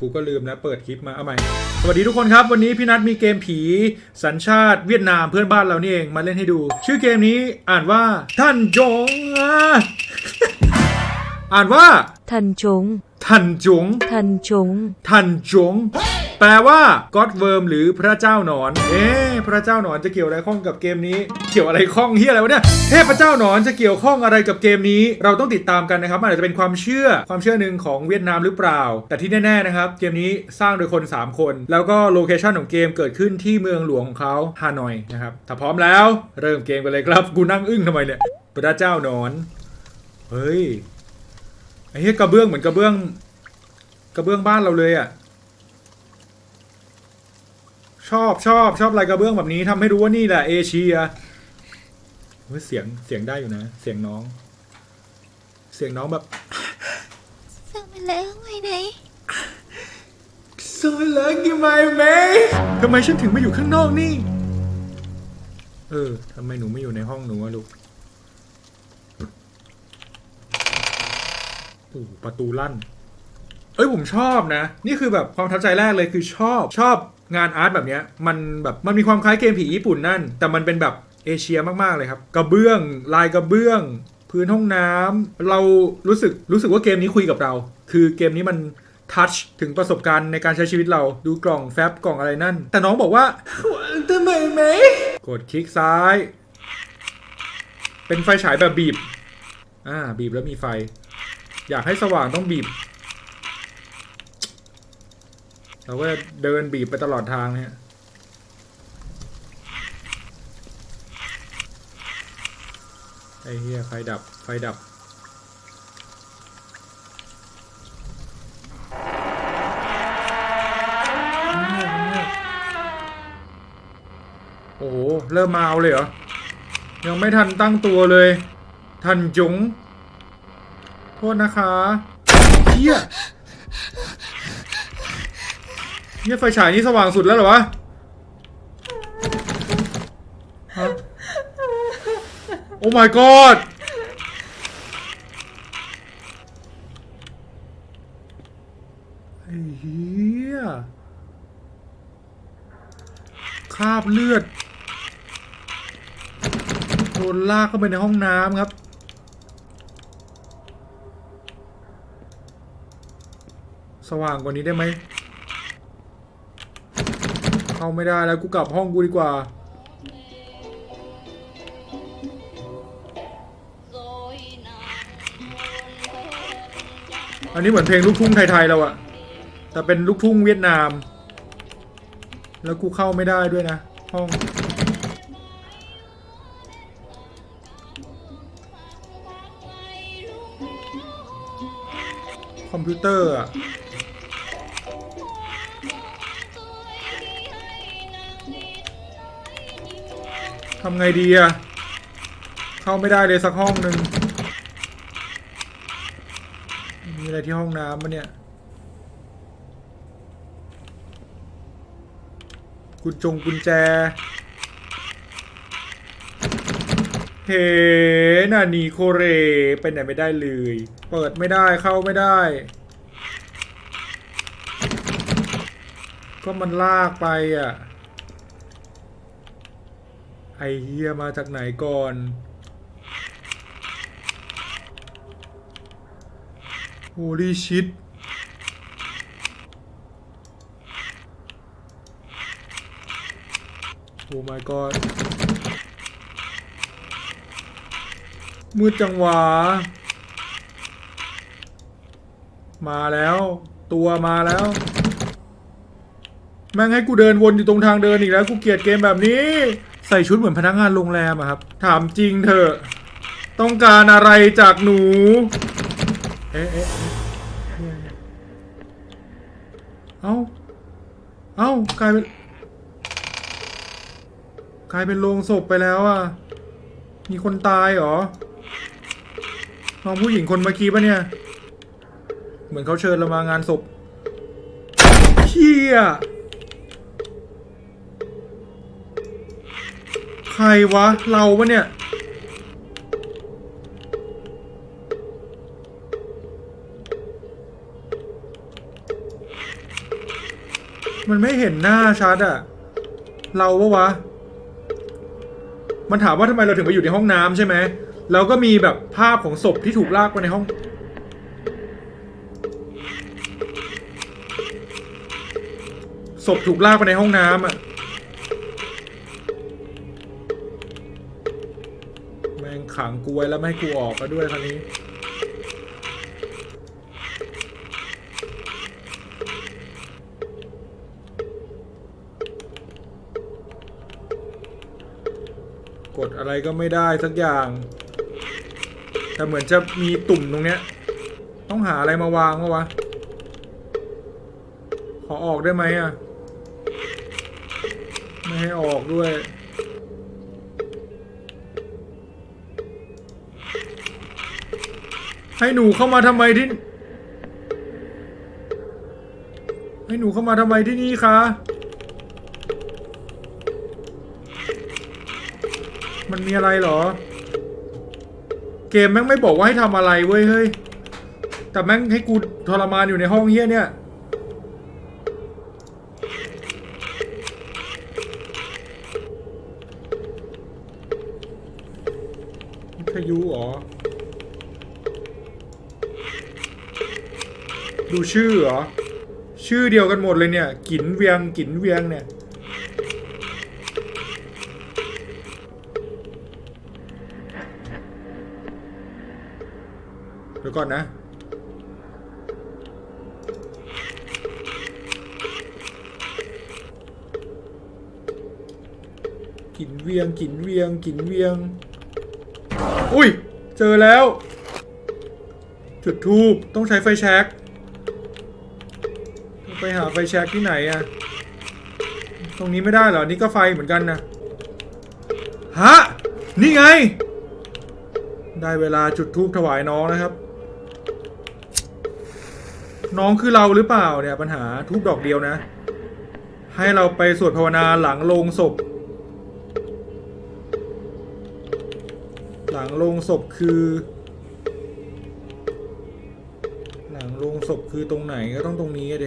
กูก็ลืมนะเปิดคลิปมาเอาใหม่ สวัสดีทุกคนครับ วันนี้พี่นัทมีเกมผีสัญชาติเวียดนามเพื่อนบ้านเรานี่เองมาเล่นให้ดู ชื่อเกมนี้อ่านว่าท่านจงอะอ่านว่า Thần chúng, ท่านจง thần chúng, ท่านจง แปลว่า God Worm หรือพระเจ้าหนอน เอ๊ะพระเจ้าหนอนจะเกี่ยวอะไรข้องกับเกมนี้ เกี่ยวอะไรข้องเฮียอะไรวะเนี่ยเทพเจ้าหนอนจะเกี่ยวข้องอะไรกับเกมนี้ เราต้องติดตามกันนะครับมันอาจจะเป็นความเชื่อความเชื่อหนึ่งของเวียดนามหรือเปล่า แต่ที่แน่ๆนะครับเกมนี้สร้างโดยคน 3 คน แล้วก็โลเคชันของเกมเกิดขึ้นที่เมืองหลวงของเขาฮานอยนะครับถ้าพร้อมแล้วเริ่มเกมกันเลยครับกูนั่งอึ้งทำไมเนี่ยพระเจ้าหนอนเฮ้ยไอ้เหี้ยกระเบื้องเหมือนกระเบื้อง กระเบื้องบ้านเราเลยอะ่ะ ชอบชอบชอบลายกระเบื้องแบบนี้ทำให้รู้ว่านี่แหละเอเชียเฮ้ยเสียงเสียงได้อยู่นะ เสียงน้อง เสียงน้องแบบ Sao mà lại ở ngoài này โซลักยังไงไหมทำไมฉันถึงมาอยู่ข้างนอกนี่ เออทำไมหนูไม่อยู่ในห้องหนูอะลูกโอ้โหประตูลั่น เอ้ยผมชอบนะ นี่คือแบบความทับใจแรกเลยคือชอบชอบ งานอาร์ตแบบเนี้ยมันแบบมันมีความคล้ายเกมผีญี่ปุ่นนั่น แต่มันเป็นแบบเอเชียมากๆเลยครับ กระเบื้อง ลายกระเบื้อง พื้นห้องน้ำเรารู้สึกรู้สึกว่าเกมนี้คุยกับเรา คือเกมนี้มันทัชถึงประสบการณ์ในการใช้ชีวิตเราดูกล่องแฟบกล่องอะไรนั่น แต่น้องบอกว่าทำไมไหมกดคลิกซ้าย เป็นไฟฉายแบบบีบ อ่าบีบแล้วมีไฟ อยากให้สว่างต้องบีบ เราก็เดินบีบไปตลอดทางเนี่ยไอ้เหี้ยไฟดับ ไฟดับ โอ้โห เริ่มมาเอาเลยเหรอ ยังไม่ทันตั้งตัวเลย ทันจุง โทษนะคะเฮีย เนี่ยไฟฉายนี่สว่างสุดแล้วเหรอวะโอ้ my god ไอ้เหี้ยคราบเลือด โดนลากเข้าไปในห้องน้ำครับสว่างกว่านี้ได้ไหม เข้าไม่ได้แล้วกูกลับห้องกูดีกว่า อันนี้เหมือนเพลงลูกทุ่งไทยๆเราอะแต่เป็นลูกทุ่งเวียดนาม แล้วกูเข้าไม่ได้ด้วยนะ ห้องคอมพิวเตอร์อะ ทำไงดีอะเข้าไม่ได้เลยสักห้องหนึ่งมีอะไรที่ห้องน้ำปะเนี่ย กุญจงกุญแจ เฮ้น่าหนีโคเรไปไหนไม่ได้เลย เปิดไม่ได้เข้าไม่ได้ ก็มันลากไปอะ ไอเฮียมาจากไหนก่อนโ o ลีชิตโอ้ my god มืดจังหวะ มาแล้ว ตัวมาแล้ว แม่งให้กูเดินวนอยู่ตรงทางเดินอีกแล้ว กูเกลียดเกมแบบนี้ ใส่ชุดเหมือนพนักงานโรงแรมอะครับ ถามจริงเถอะ ต้องการอะไรจากหนูเอ๊ะเอ๊ะเอ๊ะเอ้า เอ้ากลายเป็นกลายเป็นโรงศพไปแล้วอะ มีคนตายเหรอ น้องผู้หญิงคนเมื่อกี้ปะเนี่ย เหมือนเขาเชิญเรามางานศพเชี่ย ใครวะ เราปะเนี่ย มันไม่เห็นหน้าชัดอะเราปะวะ มันถามว่าทำไมเราถึงไปอยู่ในห้องน้ำใช่ไหมแล้วก็มีแบบภาพของศพที่ถูกลากไปในห้องศพถูกลากไปในห้องน้ำอะ ขังกูไว้แล้วไม่ให้กูออกก็ด้วยคราวนี้ กดอะไรก็ไม่ได้สักอย่าง แต่เหมือนจะมีตุ่มตรงเนี้ย ต้องหาอะไรมาวางวะวะ ขอออกได้ไหมอะ ไม่ให้ออกด้วย ให้หนูเข้ามาทำไมที่ ให้หนูเข้ามาทำไมที่นี่คะ มันมีอะไรเหรอ เกมแม่งไม่บอกว่าให้ทำอะไรเว้ยเฮ้ย แต่แม่งให้กูทรมานอยู่ในห้องเฮี้ยเนี่ยวิทยุเหรอ ดูชื่อเหรอ ชื่อเดียวกันหมดเลยเนี่ย กินเวียงกินเวียงเนี่ย เดี๋ยวก่อนนะ กินเวียงกินเวียงกินเวียง อุ้ย เจอแล้ว จุดทูบต้องใช้ไฟแช็ก ไปหาไฟแช็กที่ไหนอะตรงนี้ไม่ได้เหรอ นี่ก็ไฟเหมือนกันนะ ฮะ นี่ไง ได้เวลาจุดทูบถวายน้องนะครับ น้องคือเราหรือเปล่าเนี่ยปัญหาทูบดอกเดียวนะ ให้เราไปสวดภาวนาหลังโลงศพ หลังโลงศพคือ หลังโลงศพคือตรงไหนก็ต้องตรงนี้เด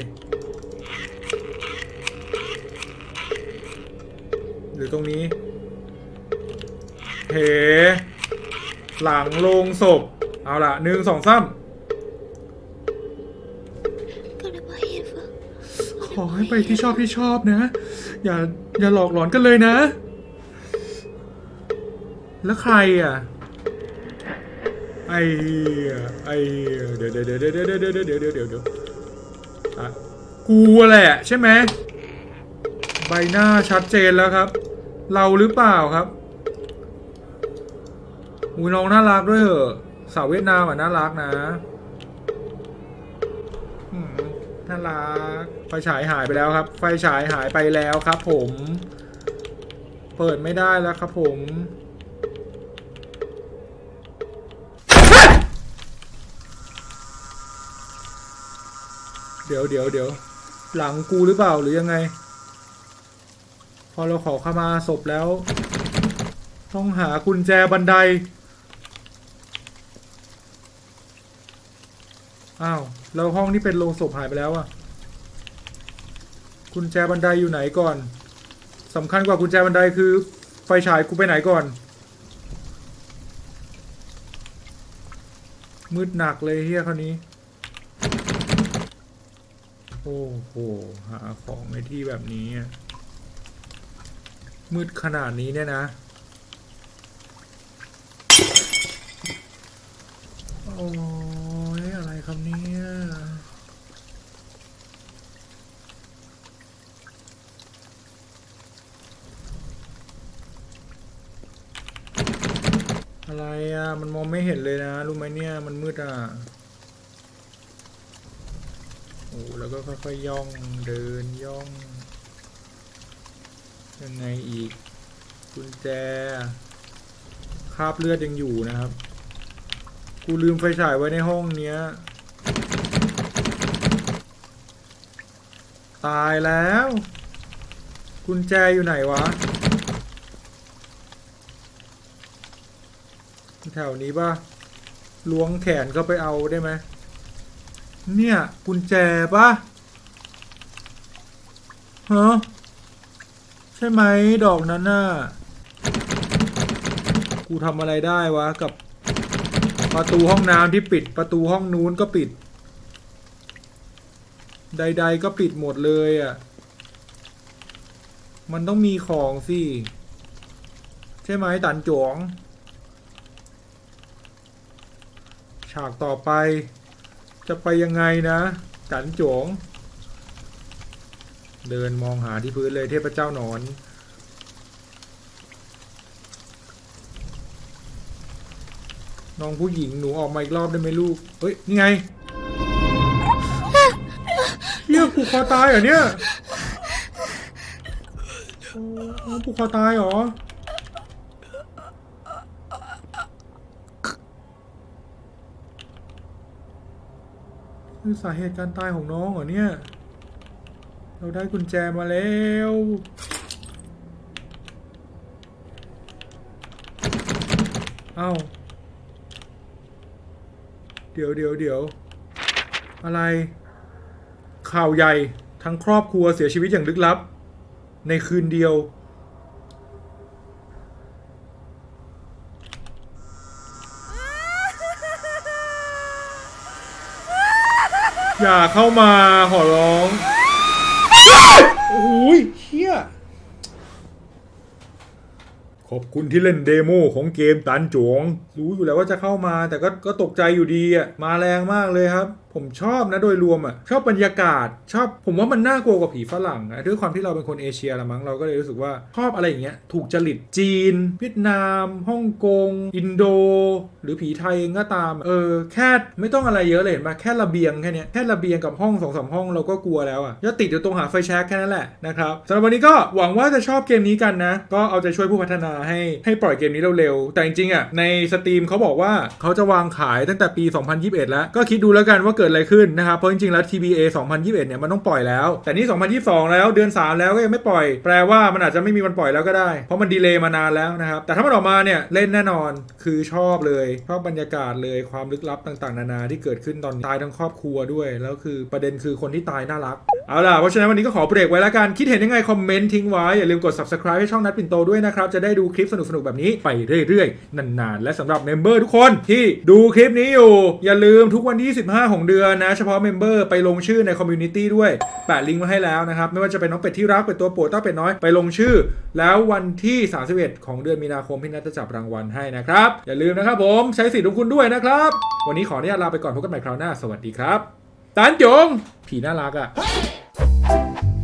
หรือตรงนี้เฮหลังโลงศพ เอาละหนึ่งสองสามขอให้ไปที่ชอบที่ชอบนะ อย่าอย่าหลอกหลอนกันเลยนะ แล้วใครอะ ไอ้ไอเหี้ยเดี๋ยวเดี๋ยวเดี๋ยวเดี๋ยวเดี๋ยวเดี๋ยวเดี๋ยวเดี๋ยวเดี๋ยวเดี๋ยวอะกูแหละใช่ไหม ใบหน้าชัดเจนแล้วครับ เราหรือเปล่าครับอุ้ยน้องน่ารักด้วยเหอะสาวเวียดนามอะน่ารักนะน่ารัก ไฟฉายหายไปแล้วครับ ไฟฉายหายไปแล้วครับ ผม เปิดไม่ได้แล้วครับ ผมเดี๋ยวเดี๋ยวเดี๋ยวหลังกูหรือเปล่าหรือยังไง พอเราขอขมาศพแล้ว ต้องหากุญแจบันได อ้าว แล้วห้องที่เป็นโรงศพหายไปแล้วอะกุญแจบันไดอยู่ไหนก่อนสำคัญกว่ากุญแจบันไดคือ ไฟฉายกูไปไหนก่อน มืดหนักเลยเฮียคราวนี้ โอ้โห หาของในที่แบบนี้อะ มืดขนาดนี้เนี่ยนะ โอ้ยอะไรครับเนี่ยอะไรอะ มันมองไม่เห็นเลยนะ รู้ไหมเนี่ย มันมืดอะ โอ้ แล้วก็ค่อยๆย่องเดินย่อง ยังไงอีกกุญแจคราบเลือดยังอยู่นะครับ กูลืมไฟฉายไว้ในห้องเนี้ย ตายแล้ว กุญแจอยู่ไหนวะ แถวนี้ป่ะ ล้วงแขนเข้าไปเอาได้ไหม เนี่ย กุญแจป่ะฮะ ช่ไหมดอกนั้นน่ะ กูทำอะไรได้วะ กับประตูห้องน้ำที่ปิด ประตูห้องนู้นก็ปิด ใด ๆ ก็ปิดหมดเลยอะ่ะ มันต้องมีของสิ ใช่ไหมตันจวง ฉากต่อไป จะไปยังไงนะตันจวง เดินมองหาที่พื้นเลยเทพเจ้าหนอน น้องผู้หญิงหนูออกมาอีกรอบได้ไหมลูก เฮ้ย นี่ไงเฮียผูกคอตายเหรอเนี่ยโอ้ผูกคอตายเหรอคือสาเหตุการตายของน้องเหรอเนี่ย เราได้กุญแจมาแล้ว เอ้า เดี๋ยวเดี๋ยวเดี๋ยว อะไร ข่าวใหญ่ ทั้งครอบครัวเสียชีวิตอย่างลึกลับ ในคืนเดียว อย่าเข้ามาขอร้อง โอ้ยเฮียขอบคุณที่เล่นเดโมของเกมตันจวง รู้อยู่แล้วว่าจะเข้ามา แต่ก็ก็ตกใจอยู่ดีอะ มาแรงมากเลยครับ ผมชอบนะโดยรวมอะชอบบรรยากาศ ชอบผมว่ามันน่ากลัวกว่าผีฝรั่งอะด้วยความที่เราเป็นคนเอเชียละมั้งเราก็เลยรู้สึกว่าชอบอะไรอย่างเงี้ยถูกจริตจีน เวียดนามฮ่องกง อินโด หรือผีไทยเงก็ตามเออแค่ไม่ต้องอะไรเยอะเลยเห็นปะแค่ระเบียงแค่นี้แค่ระเบียงกับห้องสองสามห้องเราก็กลัวแล้วอะจะติดอยู่ตรงหาไฟแช็กแค่นั้นแหละนะครับสำหรับวันนี้ก็หวังว่าจะชอบเกมนี้กันนะ ก็เอาใจช่วยผู้พัฒนาให้ให้ปล่อยเกมนี้เร็วๆแต่จริงๆอะในสตรีมเขาบอกว่าเขาจะวางขายตั้งแต่ปี 2021 แล้วก็คิดดูแล้วกันว่าเกิดอะไรขึ้นนะครับเพราะจริงๆแล้ว TBA 2021เนี่ยมันต้องปล่อยแล้ว แต่นี่2022 แล้วเดือน 3 แล้วก็ยังไม่ปล่อย แปลว่ามันอาจจะไม่มีวันปล่อยแล้วก็ได้ เพราะมันดีเลย์มานานแล้วนะครับแต่ถ้ามันออกมาเนี่ยเล่นแน่นอนคือชอบเลยชอบบรรยากาศเลยความลึกลับต่างๆ นานาที่เกิดขึ้นตอนตายทั้งครอบครัวด้วย แล้วคือประเด็นคือคนที่ตายน่ารักเอาล่ะเพราะฉะนั้นวันนี้ก็ขอเบรกไว้แล้วกันคิดเห็นยังไงคอมเมนต์ทิ้งไว้อย่าลืมกด subscribe ให้ช่องนัดปิ่นโตด้วยนะครับจะได้ดูคลิปสนุกๆแบบนี้ไปเรื่อยๆนานๆและสำหรับเมมเบอร์ทุกคนที่ดูคลิปนี้อยู่อย่าลืมทุกวันที่ 15 ของเดือนือนะ เฉพาะเมมเบอร์ไปลงชื่อในคอมมูนิตี้ด้วย แปะลิงก์มาให้แล้วนะครับ ไม่ว่าจะเป็นน้องเป็ดที่รัก เป็ดตัวโปรดต้าเป็ดน้อย ไปลงชื่อ แล้ววันที่ 31 ของเดือนมีนาคมพี่นัทจะจับรางวัลให้นะครับ อย่าลืมนะครับผม ใช้สิทธิ์ของคุณด้วยนะครับ วันนี้ขออนุญาตลาไปก่อนพบกันใหม่คราวหน้า สวัสดีครับ ตานจง ผีน่ารักอะ่ะ